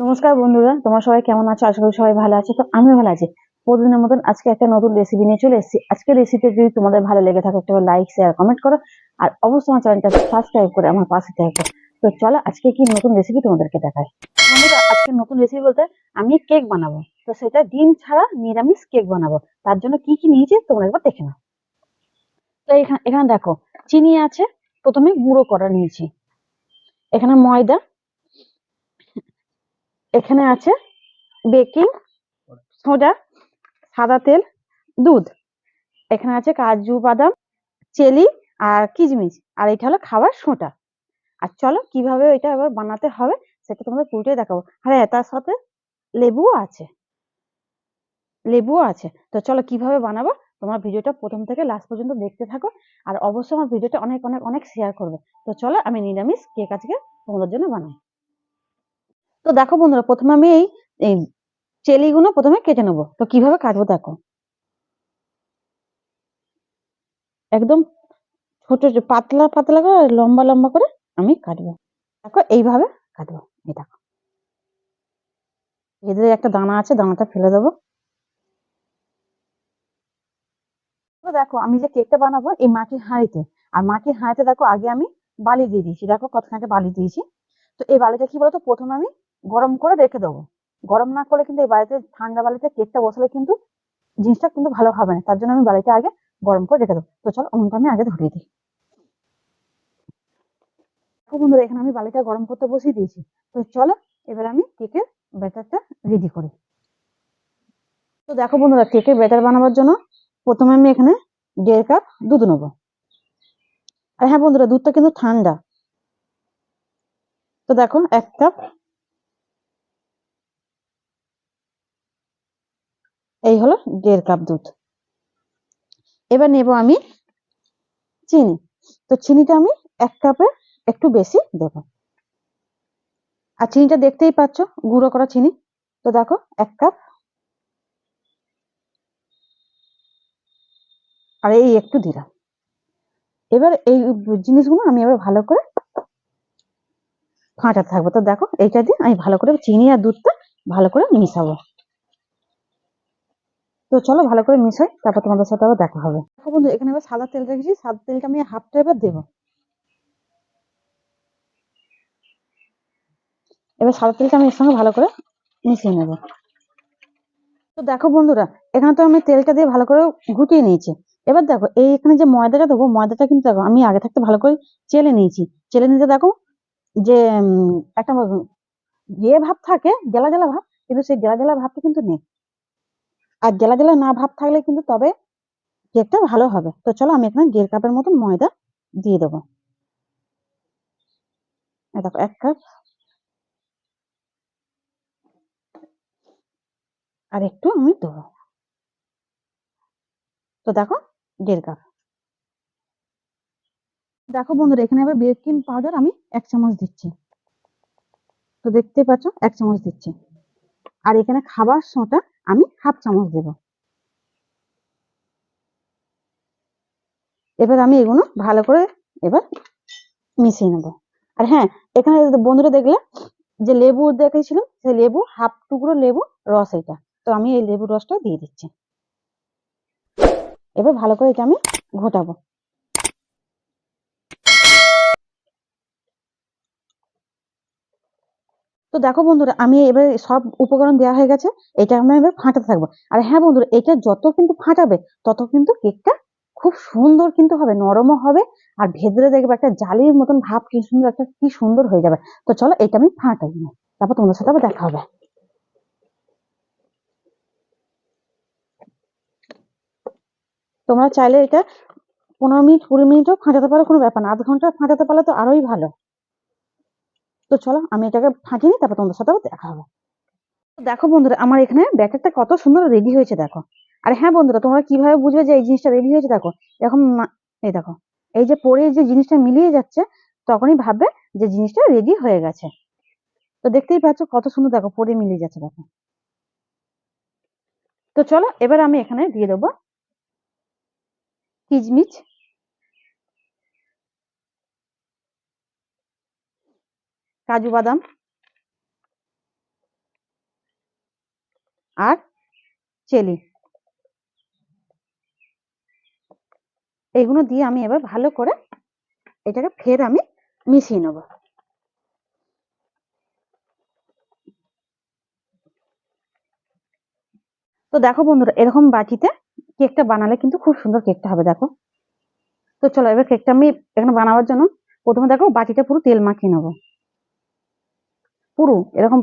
নমস্কার বন্ধুরা, তোমরা সবাই কেমন আছো? আশা করি সবাই ভালো আছে। তো আমিও ভালো আছি। প্রতিদিনের মতন আজকে একটা নতুন রেসিপি নিয়ে চলে এসেছি। আজকের রেসিপি যদি তোমাদের ভালো লেগে থাকে, একটা লাইক শেয়ার কমেন্ট করো। আর অবশ্যই আমার চ্যানেলটা সাবস্ক্রাইব করে আমার পাশে থাকো। তো চলো, আজকে কি নতুন রেসিপি তোমাদেরকে দেখায় বন্ধুরা, আজকে নতুন রেসিপি বলতে আমি কেক বানাবো। তো সেটা ডিম ছাড়া নিরামিষ কেক বানাবো। তার জন্য কি কি নিয়েছি তোমরা একবার দেখে নাও। তো এখানে এখানে দেখো, চিনি আছে, প্রথমে গুঁড়ো করা নিয়েছি। এখানে ময়দা এখানে আছে বেকিং সোডা, সাদা তেল, দুধ। এখানে আছে কাজু, বাদাম, চেলি আর কিশমিশ। আর এটা হলো খাবার সোঁটা আর চলো কীভাবে এটা এবার বানাতে হবে সেটা তোমাদের পুরোটাই দেখাবো। আর হ্যাঁ তার সাথে লেবুও আছে। লেবুও আছে। তো চলো কীভাবে বানাবো? তোমার ভিডিওটা প্রথম থেকে লাস্ট পর্যন্ত দেখতে থাকো। আর অবশ্যই আমার ভিডিওটা অনেক অনেক অনেক শেয়ার করবে। তো চলো আমি নিরামিষ কেক আজকে তোমাদের জন্য বানাই। তো দেখো বন্ধুরা, প্রথমে আমি এই চেলিগুলো প্রথমে কেটে নেব। তো কীভাবে কাটবো দেখো? একদম ছোট ছোট, পাতলা পাতলা করে লম্বা লম্বা করে আমি কাটবো। দেখো এইভাবে কাটবো, এই দেখো। এদের একটা দানা আছে, দানাটা ফেলে দেবো। দেখো আমি যে কেকটা বানাবো এই মাটির হাঁড়িতে, আর মাটির হাঁড়িতে দেখো আগে আমি বালি দিয়ে দিয়েছি। দেখো কতখানি বালি দিয়েছি। তো এই বালিটা কি বলতো? প্রথমে আমি গরম করে রেখে দেবো। গরম না করলে কিন্তু এই বাড়িতে ঠান্ডা বালিতে কেকটা বসালে কিন্তু জিনিসটা কিন্তু ভালো হবে না। তার জন্য আমি বালিটা আগে গরম করে রেখে দেবো। তো চলো উনুনটা আমি আগে ধরিয়ে দিই। বন্ধুরা, এখানে আমি বালিটা গরম করতে বসিয়ে দিয়েছি। তো চলো, এবার আমি কেকের ব্যাটারটা রেডি করি। তো দেখো বন্ধুরা, কেকের ব্যাটার বানাবার জন্য প্রথমে আমি এখানে দেড় কাপ দুধ নেব। আর হ্যাঁ বন্ধুরা, দুধটা কিন্তু ঠান্ডা। তো দেখো, এক কাপ এই হলো দেড় কাপ দুধ। এবার নেব আমি চিনি। তো চিনিটা আমি এক কাপে একটু বেশি দেব। আর চিনিটা দেখতেই পাচ্ছ, গুঁড়ো করা চিনি। তো দেখো, এক কাপ। আর এই একটু দিলাম। এবার এই জিনিসগুলো আমি এবার ভালো করে ফাটাতে থাকব। তো দেখো, এইটা দিয়ে আমি ভালো করে চিনি আর দুধটা ভালো করে মিশাবো। তো চলো ভালো করে মিশাই, তারপর তোমাদের সাথে আবার দেখা হবে। দেখো বন্ধু, এখানে এবার সাদা তেল রেখেছি, সাদা তেলটা আমি হাফটা এবার দেবো। এবার সাদা তেলটা আমি এর সঙ্গে ভালো করে মিশিয়ে নেব। তো দেখো বন্ধুরা, এখানে তো আমি তেলটা দিয়ে ভালো করে ঘুটিয়ে নিয়েছি। এবার দেখো, এই এখানে যে ময়দাটা দেবো, ময়দাটা কিন্তু দেখো, আমি আগে থাকতে ভালো করে চেলে নিয়েছি। চেলে নিতে দেখো যে একটা ইয়ে ভাব থাকে জেলা জেলা ভাব, কিন্তু সেই জেলা জেলা ভাবটা কিন্তু নেই। আর গেলা গেলা না ভাব থাকলে কিন্তু তবে কেকটা ভালো হবে। তো চলো আমি এখানে দেড় কাপের মতন ময়দা দিয়ে দেবো। দেখো, এক কাপ আর একটু আমি দেবো। তো দেখো, দেড় কাপ দেখো বন্ধুরা, এখানে আবার বেকিং পাউডার আমি এক চামচ দিচ্ছি। তো দেখতে পাচ্ছ, এক চামচ দিচ্ছি। আর এখানে খাবার সোঁটা আমি হাফ চামচ দেব। এবার আমি এগুলো ভালো করে এবার মিশিয়ে নেব। আর হ্যাঁ এখানে বন্ধুরা দেখলে, যে লেবু দেখেছিলাম, সেই লেবু হাফ টুকরো লেবু রস এটা। তো আমি এই লেবু রসটা দিয়ে দিচ্ছি। এবার ভালো করে এটা আমি ঘোটাবো। তো দেখো বন্ধুরা, আমি এবার সব উপকরণ দেওয়া হয়ে গেছে, এটা আমরা এবার ফাটাতে থাকব। আর হ্যাঁ বন্ধুরা, এটা যত কিন্তু ফাটাবে, তত কিন্তু কেকটা খুব সুন্দর কিন্তু হবে, নরমও হবে, আর ভেতরে দেখবে একটা জালির মতন ভাব কি সুন্দর, একটা কি সুন্দর হয়ে যাবে। তো চলো এটা আমি ফাটাই। তারপর তোমাদের সাথে আবার দেখা হবে। তোমরা চাইলে এটা পনেরো মিনিট, কুড়ি মিনিটও ফাটাতে পারো, কোনো ব্যাপার না। আধ ঘণ্টা ফাটাতে পারলে তো আরোই ভালো। তো চলো আমি এটাকে ফাঁকি নিই, তারপর তোমাদের সাথে দেখা হবে। দেখো বন্ধুরা, আমার এখানে ব্যাটারটা কত সুন্দর রেডি হয়েছে, দেখো। আর হ্যাঁ বন্ধুরা, তোমরা কীভাবে বুঝবে যে এই জিনিসটা রেডি হয়েছে, দেখো। এরকম এই দেখো, এই যে পরে যে জিনিসটা মিলিয়ে যাচ্ছে, তখনই ভাববে যে জিনিসটা রেডি হয়ে গেছে। তো দেখতেই পাচ্ছ কত সুন্দর, দেখো, পরে মিলিয়ে যাচ্ছে, দেখো। তো চলো, এবার আমি এখানে দিয়ে দেবো কিচমিচ কাজু বাদাম। আর চেলি। এগুলো দিয়ে আমি এবার ভালো করে এটাকে ফের আমি মিশিয়ে নেব। তো দেখো বন্ধুরা, এরকম বাটিতে কেকটা বানালে কিন্তু খুব সুন্দর কেকটা হবে, দেখো। তো চলো এবার কেকটা আমি এখানে বানাবার জন্য প্রথমে দেখো বাটিটা পুরো তেল মাখিয়ে নেব। পুরো, এরকম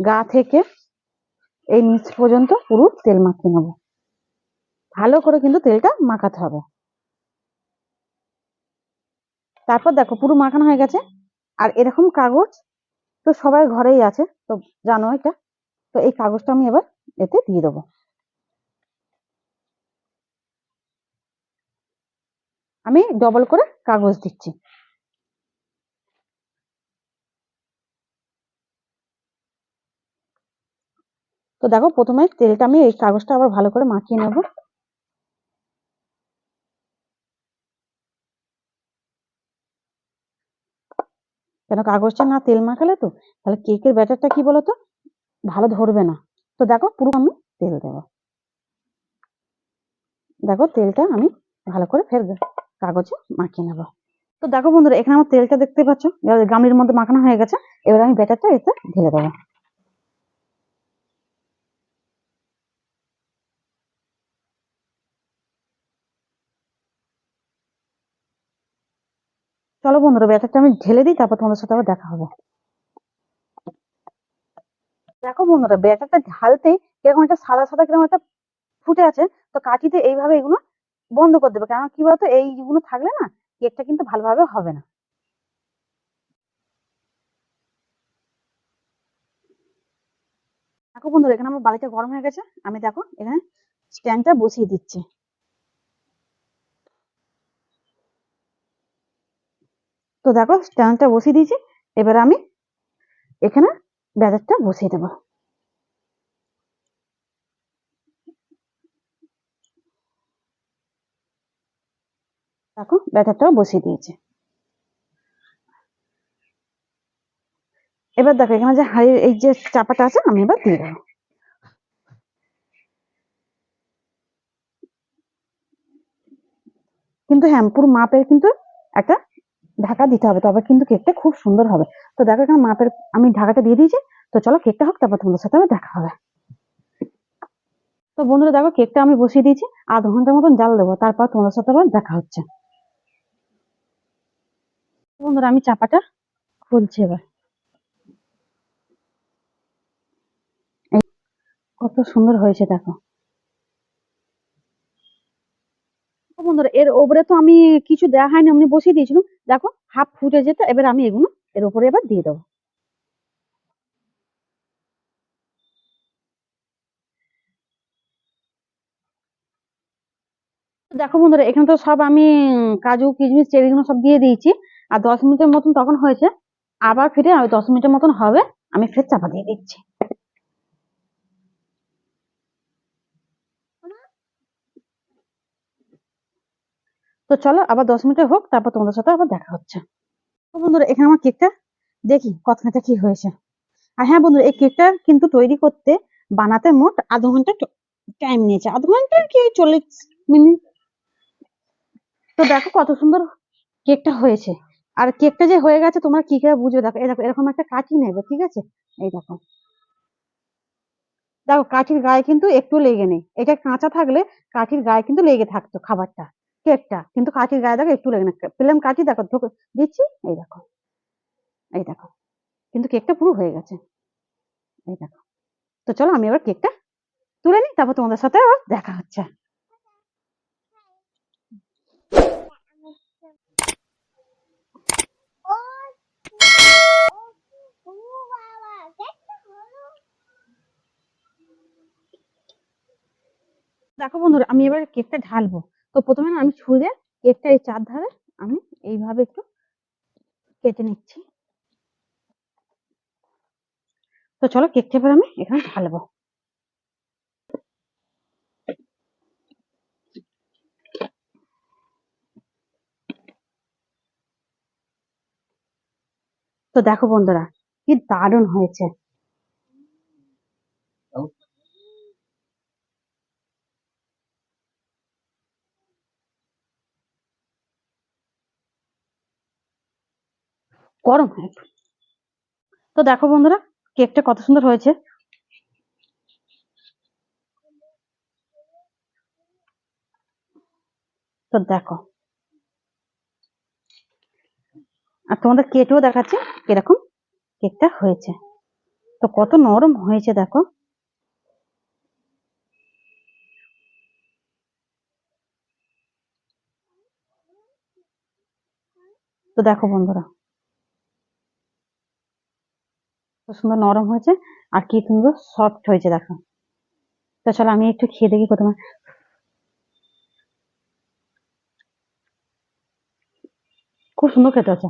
গা থেকে এই নিচ পর্যন্ত পুরো তেল মাখিয়ে নেব। ভালো করে কিন্তু তেলটা মাখাতে হবে। তারপর দেখো পুরো মাখানো হয়ে গেছে, আর এরকম কাগজ তো সবাই ঘরেই আছে, তো জানো এটা? তো এই কাগজটা আমি এবার এতে দিয়ে দেবো। আমি ডবল করে কাগজ দিচ্ছি। তো দেখো প্রথমে তেলটা আমি এই কাগজটা আবার ভালো করে মাখিয়ে নেব। কেন কাগজটা না তেল মাখালে তো? তাহলে কেকের ব্যাটারটা কি বলতো? ভালো ধরবে না। তো দেখো পুরো আমি তেল দেবো। দেখো তেলটা আমি ভালো করে ফের কাগজে মাখিয়ে নেব। তো দেখো বন্ধুরা, এখানে আমার তেলটা দেখতে পাচ্ছ? গামলির মধ্যে মাখানো হয়ে গেছে। এবার আমি ব্যাটারটা এতে ঢেলে দেবো। চলো বন্ধুরা ব্যাটারটা আমি ঢেলে দিই, তারপর তোমাদের সাথে আবার দেখা হবে। দেখো বন্ধুরা ব্যাটারটা ঢালতেই কীরকম একটা সাদা সাদা কীরকম একটা ফুটে আছে, তো কাঠিতে এইভাবে এগুলো বন্ধ করে দেবে। কারণ কি বলতো এইগুলো থাকলে না, কেকটা কিন্তু ভালোভাবে হবে না। দেখো বন্ধুরা, এখানে আমার বালিটা গরম হয়ে গেছে, আমি দেখো এখানে স্ট্যান্ডটা বসিয়ে দিচ্ছি। তো দেখো স্ট্যান্ডটা বসিয়ে দিয়েছি। এবার আমি এখানে ব্যাটারটা বসিয়ে দেবো। দেখো, ব্যাটারটাও বসিয়ে দিয়েছি। এবার দেখো, এখানে যে হাড়ির এই যে চাপাটা আছে, আমি এবার দিয়ে দেবো। কিন্তু হ্যাঁ পুরো মাপের কিন্তু একটা ঢাকা দিতে হবে তবে কিন্তু কেকটা খুব সুন্দর হবে। তো দেখো এখানে মাপের, আমি ঢাকাটা দিয়ে দিয়েছি, তো চলো কেকটা হোক, তারপর তোমাদের সাথে দেখা হবে। তো বন্ধুরা দেখো কেকটা আমি বসিয়ে দিয়েছি, আধ ঘণ্টার মতন জাল দেবো, তারপর তোমাদের সাথে আবার দেখা হচ্ছে। বন্ধুরা আমি চাপাটা খুলছি এবার। কত সুন্দর হয়েছে দেখো। বন্ধুরা এর ওপরে তো আমি কিছু দেওয়া হয়নি এমনি বসিয়ে দিয়েছিলাম। দেখো হাফ ফুটে যেতে, এবার আমি এগুলো এর উপরে এবার দিয়ে দেবো। দেখো বন্ধুরা, এখানে তো সব আমি কাজু, কিশমিশ চেরিগুলো সব দিয়ে দিয়েছি। আর দশ মিনিটের মতন তখন হয়েছে। আবার ফিরে দশ মিনিটের মতন হবে, আমি ফের চাপা দিয়ে দিচ্ছি। তো চলো আবার দশ মিনিটে হোক, তারপর তোমাদের সাথে আবার দেখা হচ্ছে। তো বন্ধুরা, এখানে আমার কেকটা, দেখি কতখানিটা কি হয়েছে। আর হ্যাঁ বন্ধুরা, এই কেকটা কিন্তু তৈরি করতে বানাতে মোট আধ ঘণ্টা টাইম নিয়েছে। আধ ঘণ্টা কি চল্লিশ মিনিট? তো দেখো কত সুন্দর কেকটা হয়েছে। আর কেকটা যে হয়ে গেছে, তোমরা কি করে বুঝবে? দেখো দেখো, এরকম একটা কাঠি নেবে, ঠিক আছে? এই দেখো। দেখো, কাঠির গায়ে কিন্তু একটু লেগে নেই। এটা কাঁচা থাকলে কাঠির গায়ে কিন্তু লেগে থাকতো খাবারটা। কেকটা। কিন্তু কাঠির গায়ে দেখো একটু লেগে না। পেলাম কাঠি, দেখো ঢোকে, দিচ্ছি, এই দেখো এই দেখো। কিন্তু কেকটা পুরো হয়ে গেছে। এই দেখো। তো চলো আমি এবার কেকটা তুলে নিই, তারপর তোমাদের সাথে আবার দেখা হচ্ছে। দেখো বন্ধুরা, আমি এবার কেকটা ঢালবো। তো প্রথমে আমি ছুঁড়ে কেকটা এই চার ধারে আমি এইভাবে একটু কেটে নিচ্ছি। তো চলো কেকটা এবার আমি এখানে ঢালবো তো দেখো বন্ধুরা, কি দারুণ হয়েছে। গরম হয় একটু। তো দেখো বন্ধুরা, কেকটা কত সুন্দর হয়েছে। তো দেখো। আর তোমাদের কেটেও দেখাচ্ছে কীরকম কেকটা হয়েছে। তো কত নরম হয়েছে দেখো। তো দেখো বন্ধুরা কত সুন্দর নরম হয়েছে, আর কি সুন্দর সফট হয়েছে, দেখো। তো চলো, আমি একটু খেয়ে দেখি প্রথমে। খুব সুন্দর খেতে হচ্ছে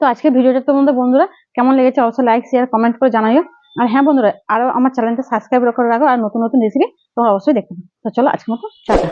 তো আজকে ভিডিওটা তোমাদের বন্ধুরা কেমন লেগেছে অবশ্যই লাইক শেয়ার কমেন্ট করে জানাইও। আর হ্যাঁ বন্ধুরা, আরও আমার চ্যানেলটা সাবস্ক্রাইব করে রাখো, আর নতুন নতুন রেসিপি তোমরা অবশ্যই দেখতে তো চলো, আজকের মতো টাটা।